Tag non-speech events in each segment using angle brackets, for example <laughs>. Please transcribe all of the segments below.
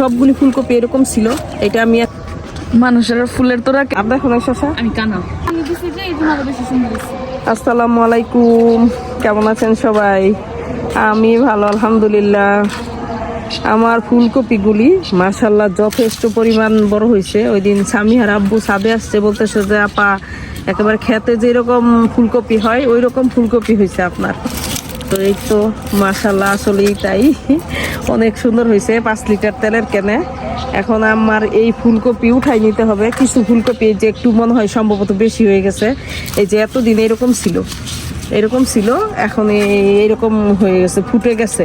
সবগুলি ফুলকপি এরকম ছিল এটা আমি মানুষের ফুলের তোরা দেখো না শশা আমি কানা। আসসালামু আলাইকুম কেমন আছেন সবাই? আমি ভালো আলহামদুলিল্লাহ। আমার ফুলকপিগুলি মাশাল্লাহ যথেষ্ট পরিমাণ বড় হয়েছে। ওই দিন স্বামী আর আব্বু সাদে আসছে বলতেছে যে আপা একেবারে খেতে যেরকম ফুলকপি হয় ওই রকম ফুলকপি হয়েছে আপনার। তো এই তো মাশাল্লাহ আসলেই তাই। অনেক সুন্দর হয়েছে পাঁচ লিটার তেলের কেনে। এখন আমার এই ফুলকপি উঠাই নিতে হবে। কিছু ফুলকপি যে একটু মনে হয় সম্ভবত বেশি হয়ে গেছে। এই যে এতদিন এরকম ছিল। এরকম ছিল, এখন এরকম হয়ে গেছে, ফুটে গেছে।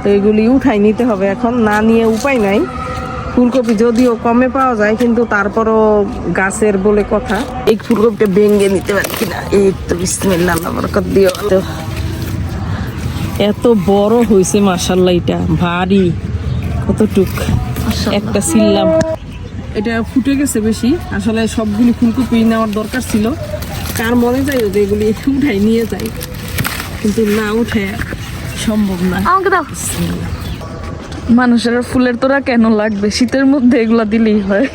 তো এগুলি উঠাই নিতে হবে এখন, না নিয়ে উপায় নাই। ফুলকপি যদিও কমে পাওয়া যায়, কিন্তু তারপরও গাছের বলে কথা। এই ফুলকপিটা ভেঙে নিতে পারি কিনা? এই তো আল্লাহ বরকত, দিও। তো এত বড় হয়েছে মাসাল্লাহ এটা। ভারী কতটুক? একটা ছিললাম এটা ফুটে গেছে বেশি। আসলে সবগুলি ফুলকপি নেওয়ার দরকার ছিল। কার মনে যায় যে এগুলি উঠাই নিয়ে যায়। কিন্তু না উঠে সম্ভব না। আমাকে দাও। মানুষের ফুলের তোরা কেন লাগবে? শীতের মধ্যে এগুলা দিলেই হয়।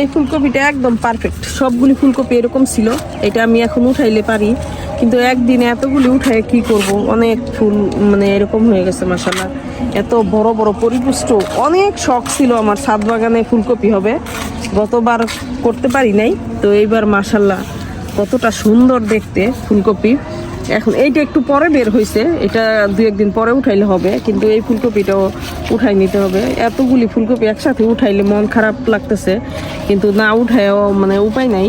এই ফুলকপিটা একদম পারফেক্ট সবগুলি ফুলকপি এরকম ছিল, এটা আমি এখন উঠাইলে পারি। কিন্তু একদিনে এতগুলি উঠাই কি করব? অনেক ফুল মানে এরকম হয়ে গেছে মাসাল্লাহ এত বড় বড় পরিপুষ্ট, অনেক শখ ছিল আমার, ছাদ বাগানে ফুলকপি হবে। গতবার করতে পারি নাই, তো এইবার মাসাল্লাহ কতটা সুন্দর দেখতে ফুলকপি। এখন এইটা একটু পরে বের হয়েছে এটা দু একদিন পরে উঠাইলে হবে, কিন্তু এই ফুলকপিটাও উঠাই নিতে হবে। এতগুলি ফুলকপি একসাথে উঠাইলে মন খারাপ লাগতেছে, কিন্তু না উঠায়ও মানে উপায় নাই।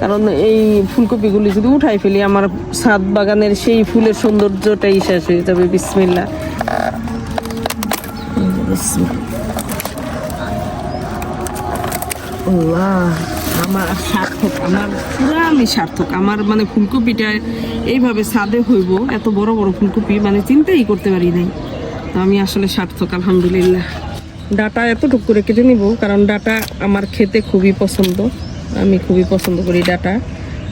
কারণ এই ফুলকপিগুলি যদি উঠাই ফেলি, আমার ছাদ বাগানের সেই ফুলের সৌন্দর্যটাই শেষ হয়ে যাবে। বিসমিল্লা আল্লাহ। আমার সার্থক, আমার পুরা আমি সার্থক, আমার মানে ফুলকপিটা এইভাবে ছাদে হইব, এত বড় বড় ফুলকপি মানে চিন্তাই করতে পারি নাই। তো আমি আসলে সার্থক, আলহামদুলিল্লাহ। ডাটা এতটুকু করে কেটে নিব, কারণ ডাটা আমার খেতে খুবই পছন্দ। আমি খুবই পছন্দ করি ডাটা।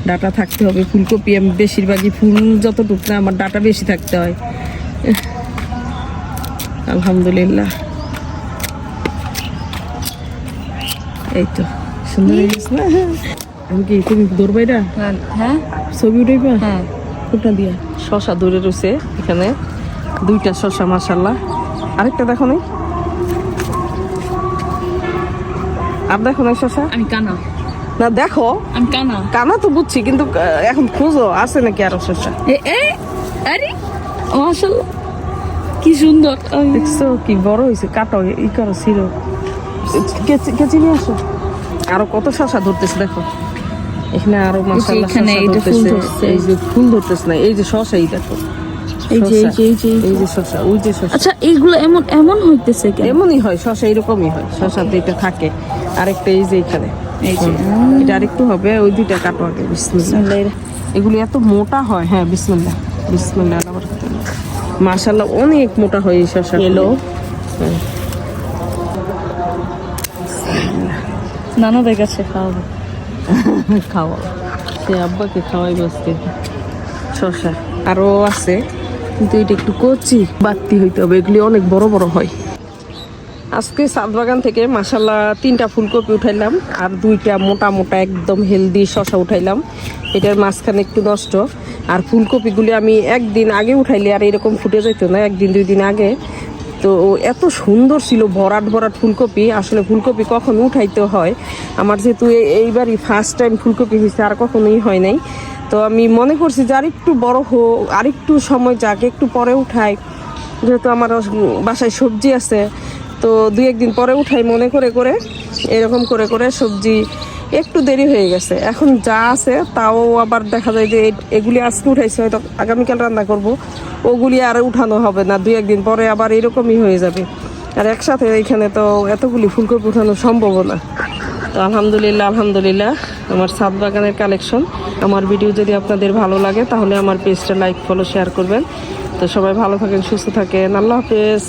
ডাটা থাকতে হবে, ফুলকপি আমি বেশিরভাগই ফুল যতটুকু না, আমার ডাটা বেশি থাকতে হয়। আলহামদুলিল্লাহ। এই তো। সুন্দর হয়ে গেছে না? আমি কি তুমি দৌড়বাইরা হ্যাঁ ছবি উঠাইবা? হ্যাঁ। কোনটা দিয়া। শশা দূরে রয়েছে এখানে। দুইটা শশা মাসাল্লাহ আরেকটা দেখো নাই আর দেখো নাই শশা? আমি কানা। না দেখো। আমি কানা। কানা তো বুঝছি কিন্তু এখন খুঁজো আছে নাকি আরও শশা? আরে মাশাআল্লাহ। কি সুন্দর। দেখছ কি বড় হয়েছে কাটো ই করো ছিল কেচি নিয়ে আসো? আরও কত শশা ধরতেছে দেখো। এখানে আরও এখানে এই ফুল। ধরছে। এই যে ফুল ধরতেছে না এই যে শশা এই দেখো। এই যে এই যে এই যে এই যে। শশা ওই যে শশা। আচ্ছা এইগুলো এমন এমন হইতেছে কেন? এমনই হয় শশা এরকমই হয়। থাকে। আরেকটা এই যে এখানে। এই যে হুম, এটা আরেকটু হবে ওই দুইটা কাটো আগে বিসমিল্লাহ। এগুলি এত মোটা হয় হ্যাঁ বিসমিল্লাহ। বিসমিল্লাহ মাশাল্লাহ অনেক মোটা হয় এই শশা. হ্যাঁ। নানাদের কাছে খাওয়াবো। <laughs> খাওয়া সে আব্বাকে খাওয়াই বসতে। শশা আরও আছে, কিন্তু এটা একটু কচি। বাড়তি হইতে হবে, এগুলি অনেক বড় বড় হয়। আজকে সাত বাগান থেকে মাসাল্লাহ তিনটা ফুলকপি উঠাইলাম, আর দুইটা মোটা মোটা একদম হেলদি শশা উঠাইলাম। এটার মাঝখানে একটু নষ্ট। আর ফুলকপিগুলি আমি একদিন আগে উঠাইলে আর এরকম ফুটে যেত না, একদিন দুই দিন আগে। তো এত সুন্দর ছিল ভরাট ভরাট ফুলকপি। আসলে ফুলকপি কখন উঠাইতে হয়। আমার যেহেতু এইবারই ফার্স্ট টাইম ফুলকপি হয়েছে আর কখনোই হয় নাই। তো আমি মনে করছি যে আরেকটু বড় হোক, আরেকটু সময় যাক, একটু পরে উঠাই। যেহেতু আমার বাসায় সবজি আছে, তো দুই একদিন পরে উঠাই মনে করে করে, এরকম করে করে সবজি একটু দেরি হয়ে গেছে। এখন যা আছে তাও আবার দেখা যায় যে এগুলি আজকে উঠাইছে, হয়তো আগামীকাল রান্না করব। ওগুলি আর উঠানো হবে না, দুই একদিন পরে আবার এরকমই হয়ে যাবে। আর একসাথে এখানে তো এতগুলি ফুলকপি উঠানো সম্ভব না। তো আলহামদুলিল্লাহ আলহামদুলিল্লাহ, আমার ছাদ বাগানের কালেকশন। আমার ভিডিও যদি আপনাদের ভালো লাগে তাহলে আমার পেজটা লাইক, ফলো, শেয়ার করবেন। তো সবাই ভালো থাকেন, সুস্থ থাকেন। আল্লাহ হাফেজ।